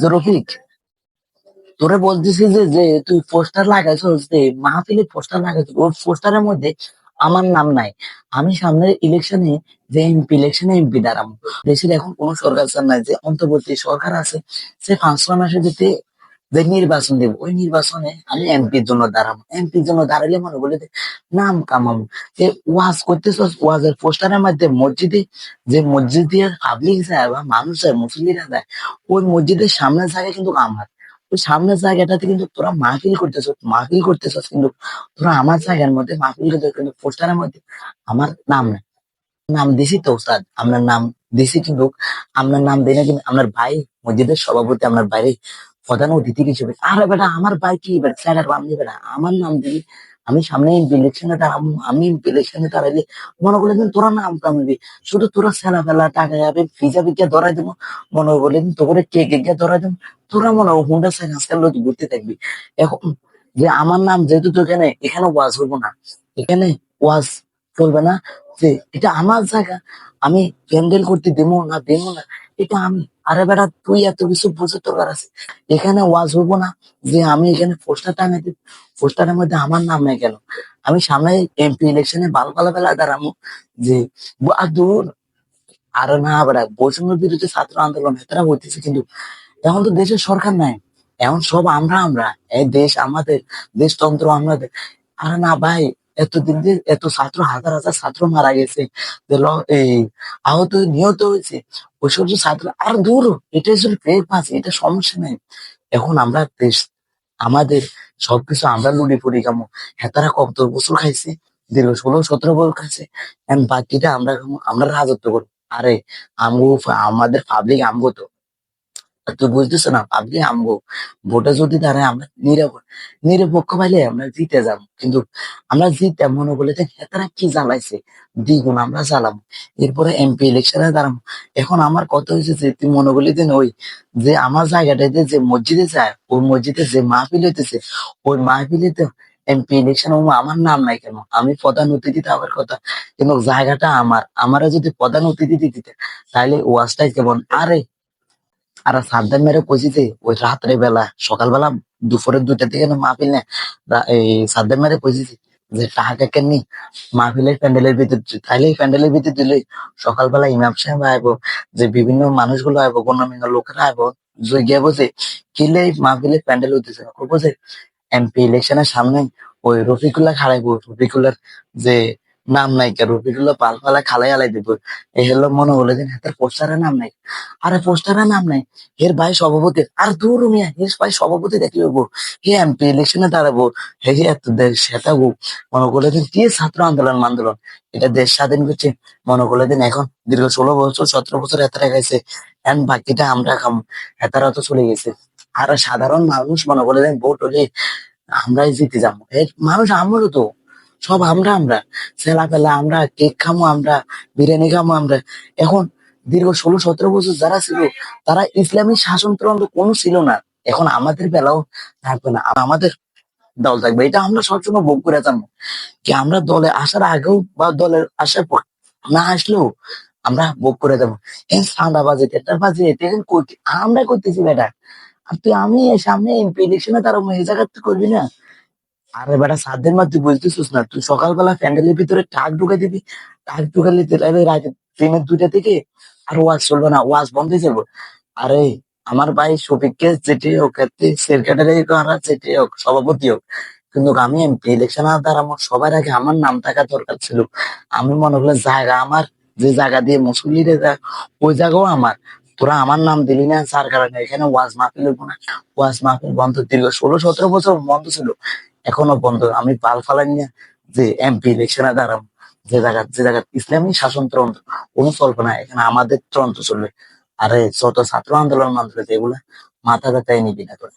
যে তোরে বলতেছি যে যে তুই পোস্টার লাগাইছো যে মাহফিলে পোস্টার লাগাইছিস, ওর পোস্টারের মধ্যে আমার নাম নাই। আমি সামনের ইলেকশনে যে এমপি ইলেকশনে এমপি দাঁড়াবো। দেশের এখন কোন সরকার চান নাই, যে অন্তর্বর্তী সরকার আছে, সে পাঁচ ছয় ভিতরে যে নির্বাচন দেব, ওই নির্বাচনে আমি এমপির জন্য দাঁড়াবো। এমপির জন্য দাঁড়ালে মনে বলে নাম কামাবো। যে ওয়াজ করতেছ, ওয়াজের পোস্টারের মধ্যে মসজিদে, যে মসজিদে পাবলিক যায় বা মানুষ যায় মুসলিমরা যায়, ওই মসজিদের সামনের জায়গায় কিন্তু আমার ওই সামনের জায়গাটাতে কিন্তু তোরা মাহফিল করতেছ মাহফিল করতেছ কিন্তু তোরা আমার জায়গার মধ্যে মাহফিল করতে কিন্তু পোস্টারের মধ্যে আমার নাম নাই। নাম দিছি তো ওস্তাদ আপনার নাম দিছি কিন্তু আপনার নাম দেয় না কিন্তু আপনার ভাই মসজিদের সভাপতি আপনার বাইরে প্রধান অতিথি হিসেবে, আরে বেটা, আমার ভাই কি বেটা স্যার বাম দিবে না আমার নাম দিবি, আমি সামনে ইলেকশনে দাঁড়াবো, আমি ইলেকশনে দাঁড়াইলে মনে করলে দিন তোরা নাম কামাবি, শুধু তোরা সেলা ফেলা টাকা যাবে ভিজা ভিজা ধরাই দেবো, মনে করলে দিন তোকে কে কে কে ধরাই দেবো, তোরা মনে হয় হুন্ডা সাইন আজকাল লোক ঘুরতে থাকবি, এখন যে আমার নাম যেহেতু তো এখানে এখানে ওয়াজ হব না, এখানে ওয়াজ চলবে না, যে এটা আমার জায়গা, আমি প্যান্ডেল করতে দেবো না দেবো না, এটা আমি আরে বেটা, তুই এত কিছু বুঝে দরকার আছে। এখানে ওয়াজ হব না যে আমি এখানে পোস্টার দিব পোস্টারের মধ্যে আমার নাম নেই কেন? আমি সামনে এমপি ইলেকশনে বাল পালা বেলা দাঁড়াবো যে আর দূর। আর না বেটা বৈষম্য বিরুদ্ধে ছাত্র আন্দোলন এটারা বলতেছে কিন্তু এখন তো দেশের সরকার নাই। এখন সব আমরা আমরা, এই দেশ আমাদের, দেশতন্ত্র আমাদের। আরে না ভাই এতদিন যে এত ছাত্র, হাজার হাজার ছাত্র মারা গেছে। আহত, নিহত হয়েছে। ওইসব যে ছাত্র, আর দূর এটা আসলে ফেক পাচ্ছে এটা সমস্যা নেই। এখন আমরা দেশ, আমাদের সবকিছু আমরা লুড়ি পড়ি কেমন হেতারা কত বছর খাইছে? দীর্ঘ ষোলো, সতেরো বছর খাইছে। বাকিটা আমরা আমরা রাজত্ব করব। আরে, আমগো, আমাদের পাবলিক আমগো তো। তুই বুঝতেছ না পাবলিক আমগো ভোটে যদি দাঁড়ায় আমরা নিরপেক্ষ নিরপেক্ষ পাইলে আমরা জিতে যাব। কিন্তু আমরা জিতে মনে যে হেতারা কি জ্বালাইছে? দ্বিগুণ আমরা জ্বালাবো। এরপরে এমপি ইলেকশনে দাঁড়াবো। এখন আমার কথা হয়েছে যে, তুই মনে করলি যে ওই যে আমার জায়গাটাতে যে মসজিদে যায়, ওই মসজিদে যে মাহফিল হইতেছে, ওই মাহফিলেতে এমপি ইলেকশন আমার নাম নাই কেন? আমি প্রধান অতিথি থাকার কথা। কিন্তু জায়গাটা আমার। আমারা যদি প্রধান অতিথি দিতে তাহলে ওয়াজটাই কেমন? আরে আর সাদ্দাম মেরে কইছি যে, ওই রাত্রে বেলা, সকালবেলা দুপুরের দুইটা থেকে মাহফিল না এই সাদ্দাম মেরে কইছি যে টাকা কেন নি মাহফিলের প্যান্ডেলের ভিতর তাইলে প্যান্ডেলের ভিতর দিলে সকালবেলা ইমাম সাহেব আইব, যে বিভিন্ন মানুষগুলো আইব, গণ্যমান্য লোকেরা আইব যে গিয়ে বসে কিলে মাহফিলের প্যান্ডেল হইতেছে? যে, এমপি ইলেকশনের সামনে ওই রফিকুল্লাহ খাড়াইবো রফিকুল্লার যে নাম নাই কে রফিকুল্লাহ পাল পালা খালাই আলাই দিব। এই হলো মনে হলো যে তার পোস্টারের নাম নাই। আরে পোস্টারের নাম নাই এর ভাই সভাপতি, আর দূর মিয়া এর ভাই সভাপতি দেখলে হব। হে এমপি ইলেকশনে দাঁড়াবো, হে হে এত দেশ সেটাবো মনে করলে দিন কি ছাত্র আন্দোলন আন্দোলন এটা দেশ স্বাধীন করছে। মনে করলে দিন এখন দীর্ঘ ষোলো বছর, সতেরো বছর এতারা গেছে এন বাকিটা আমরা খাম। এতারা তো চলে গেছে। আর সাধারণ মানুষ মনে করলে দিন ভোট হলে আমরাই জিতে যাব মানুষ আমারও তো। সব আমরা আমরা। ছেলা পেলা আমরা, কেক খামো আমরা, বিরিয়ানি খামো আমরা। এখন দীর্ঘ ষোলো, সতেরো বছর যারা ছিল, তারা ইসলামী শাসনতন্ত্র কোনো ছিল না। এখন আমাদের বেলাও থাকবে না। আমাদের দল থাকবে। এটা আমরা সবসময় ভোগ করে জানব কি আমরা দলে আসার আগেও বা দলের আসার পর না আসলেও আমরা ভোগ করে যাব এই সাদা বাজে তেটার বাজে আমরা করতেছি বেটা। আর তুই আমি, সামনে ইলেকশনে তারা এই জায়গা করবি না? আরে বেটা মাস তুই বুঝতেছিস না, তুই সকালবেলা প্যান্ডেলের ভিতরে টাক ঢুকে দিবি টাক ঢুকালে রাতে ট্রেনের দুইটা থেকে আর ওয়াজ চলবে না, ওয়াজ বন্ধ হয়ে যাব। আরে, আমার ভাই শফিককে যেটি হোক সেক্রেটারি করা যেটি হোক, সভাপতি হোক, কিন্তু আমি এমপি ইলেকশন দ্বারা আমার সবার আগে আমার নাম থাকা দরকার ছিল। আমি মনে করলাম জায়গা আমার, যে জায়গা দিয়ে মুসল্লিদের যায় ওই জায়গাও আমার। তোরা আমার নাম দিলি না, যার কারণে এখানে ওয়াজ মাহফিল না। ওয়াজ মাহফিল বন্ধ দীর্ঘ ষোলো সতেরো বছর বন্ধ ছিল। এখনও বন্ধ। আমি পাল ফালাই নিয়ে যে এমপি ইলেকশনে দাঁড়াম, যে জায়গা যে জায়গা, ইসলামী শাসনতন্ত্র কোনো চলবে না এখানে আমাদের তন্ত্র চলবে। আরে ছোট ছাত্র আন্দোলন মানতে এগুলা মাথা ব্যথায় নিবি না তোরা।